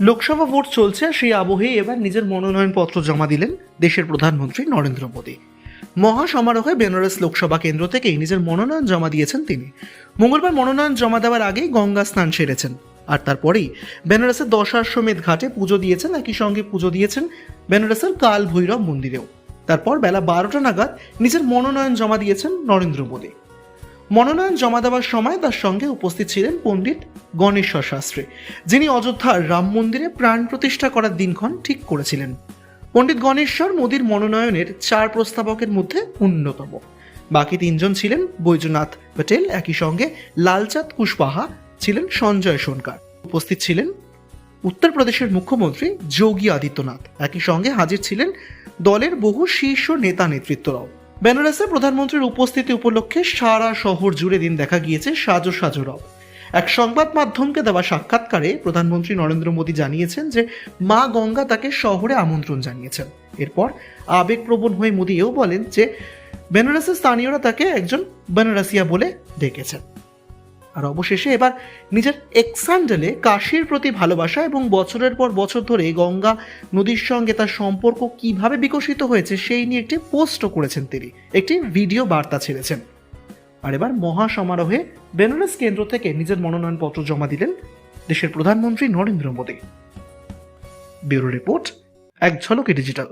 Lok Sabha vote চলছে, সেই আবহে এবার নিজের মনোনয়নপত্র জমা দিলেন দেশের প্রধানমন্ত্রী নরেন্দ্র মোদী। মহা সমারোহে বেনারস লোকসভা কেন্দ্র থেকেই নিজের মনোনয়ন জমা দিয়েছেন তিনি। মঙ্গলবার মনোনয়ন জমা দেওয়ার আগেই গঙ্গা স্নান সেরেছেন। আর তারপরেই বেনারসের দশাশ্বমেধ ঘাটে পুজো দিয়েছেন, একই সঙ্গে পুজো দিয়েছেন বেনারসের কাল ভৈরব মন্দিরেও। তারপর বেলা বারোটা নাগাদ নিজের মনোনয়ন জমা দিয়েছেন নরেন্দ্র মোদী। মনোনয়ন জমা দেওয়ার সময় তার সঙ্গে উপস্থিত ছিলেন পণ্ডিত গণেশ্বর শাস্ত্রী যিনি অযোধ্যার রাম মন্দিরে প্রাণ প্রতিষ্ঠা করার দিনক্ষণ ঠিক করেছিলেন। পণ্ডিত গণেশ্বর মোদীর মনোনয়নের চার প্রস্তাবকের মধ্যে অন্যতম। বাকি তিনজন ছিলেন বৈজনাথ প্যাটেল, একই সঙ্গে লালচাঁদ কুশবাহা ছিলেন সঞ্জয় সোনকার। উপস্থিত ছিলেন উত্তরপ্রদেশের মুখ্যমন্ত্রী যোগী আদিত্যনাথ। একই সঙ্গে হাজির ছিলেন দলের বহু শীর্ষ নেতা নেতৃত্বরাও। বেনারসে প্রধানমন্ত্রীর উপস্থিতি উপলক্ষে সারা শহর জুড়ে দিন দেখা গিয়েছে সাজো সাজো রব এক সংবাদ মাধ্যমকে দেওয়া সাক্ষাৎকারে প্রধানমন্ত্রী নরেন্দ্র মোদী জানিয়েছেন যে মা গঙ্গা তাকে শহরে আমন্ত্রণ জানিয়েছেন। এরপর আবেগপ্রবণ হয়ে মোদী এও বলেন যে বেনারসের স্থানীয়রা তাকে একজন বেনারসিয়া বলে ডেকেছেন। আর অবশেষে এবার নিজের এক্সান্ডেলে কাশির প্রতি ভালোবাসা এবং বছরের পর বছর ধরে গঙ্গা নদীর সঙ্গে তার সম্পর্ক কীভাবে বিকশিত হয়েছে সেই নিয়ে একটি পোস্টও করেছেন তিনি। একটি ভিডিও বার্তা ছেড়েছেন। আর এবার মহা সমারোহে বেনারস কেন্দ্র থেকে নিজের মনোনয়নপত্র জমা দিলেন দেশের প্রধানমন্ত্রী নরেন্দ্র মোদী। ব্যুরো রিপোর্ট, এক ঝলকে ডিজিটাল।